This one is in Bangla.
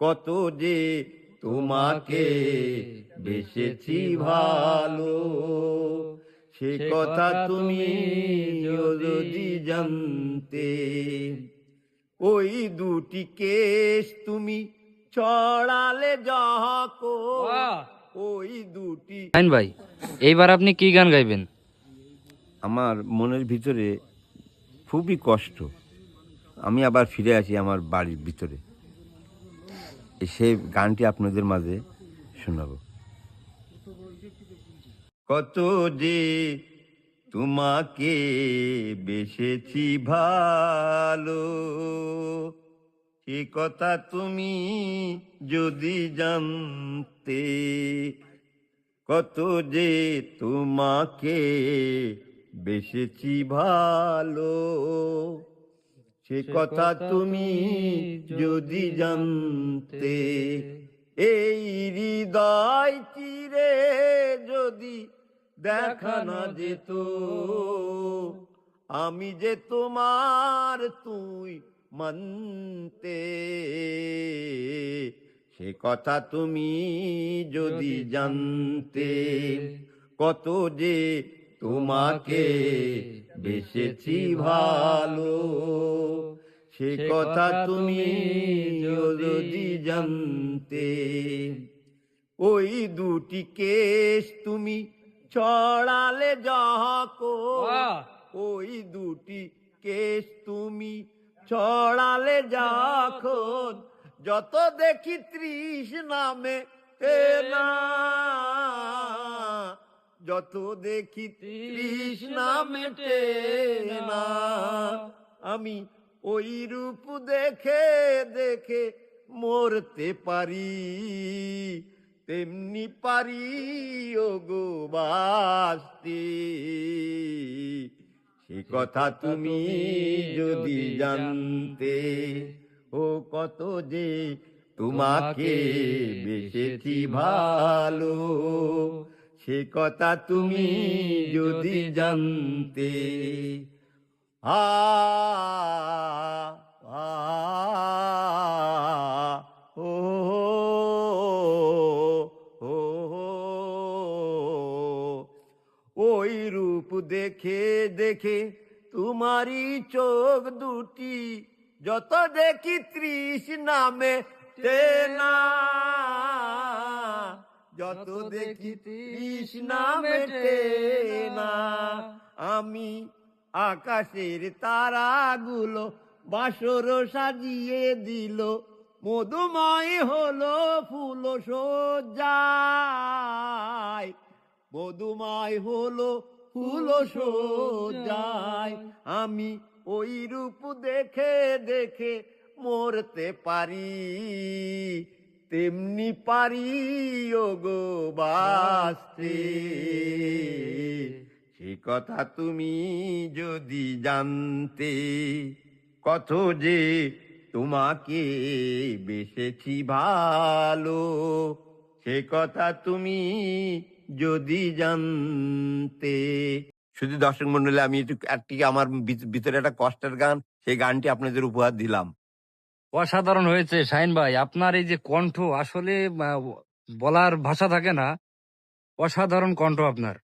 কত যে তোমাকে বেসেছি ভালো। সে কথা তুমি যদি জানতে ওই দুটি কেশ তুমি ছড়ালে যাকো ওই দুটি শাহিন ভাই এইবার আপনি কি গান গাইবেন? আমার মনের ভিতরে খুবই কষ্ট। আমি আবার ফিরে আসি আমার বাড়ির ভিতরে। সেই গানটি আপনাদের মাঝে শোনাবো। কত যে তোমাকে বেসেছি ভালো, সে কথা তুমি যদি জানতে, কত যে তোমাকে বেসেছি ভালো সে কথা তুমি যদি জানতে এই হৃদয় চিরে যদি দেখা না যেত আমি যে তোমার তুই মানতে। সে কথা তুমি যদি জানতে কত যে তোমাকে বেসেছি ভালো। সে কথা তুমি যদি জানতে। ওই দুটি কেশ তুমি ছড়ালে যাকো ওই দুটি কেশ তুমি ছড়ালে যখন যত দেখি ত্রিশ নামে না যত দেখি ত্রিশ নামে না আমি ওই রূপ দেখে দেখে মরতে পারি। তেমনি পারি ও গো বাস্তি। সে কথা তুমি যদি জানতে ও কত যে তোমাকে বেসেছি ভালো। সে কথা তুমি যদি জানতে। আ ও ওই রূপ দেখে দেখে তোমারই চোখ দুটি যত দেখি ত্রিশ নামে না যত দেখি ত্রিশ নামে না। আমি আকাশের তারাগুলো বাসর সাজিয়ে দিল। মধুময় হলো ফুল সজ্জায়। মধুময় হলো ফুল সজ্জায়। আমি ওই রূপ দেখে দেখে মরতে পারি। তেমনি পারি গো বাস্তে। সে কথা তুমি যদি জানতে, কত যে তোমাকে বেসেছি ভালো, সে কথা তুমি যদি জানতে। শুধু দর্শক মন্ডলে, আমি একটু একটি আমার ভিত- ভিতরে একটা কষ্টের গান, সেই গানটি আপনাদের উপহার দিলাম। অসাধারণ হয়েছে, শাহিন ভাই। আপনার এই যে কণ্ঠ, আসলে বলার ভাষা থাকে না। অসাধারণ কণ্ঠ আপনার।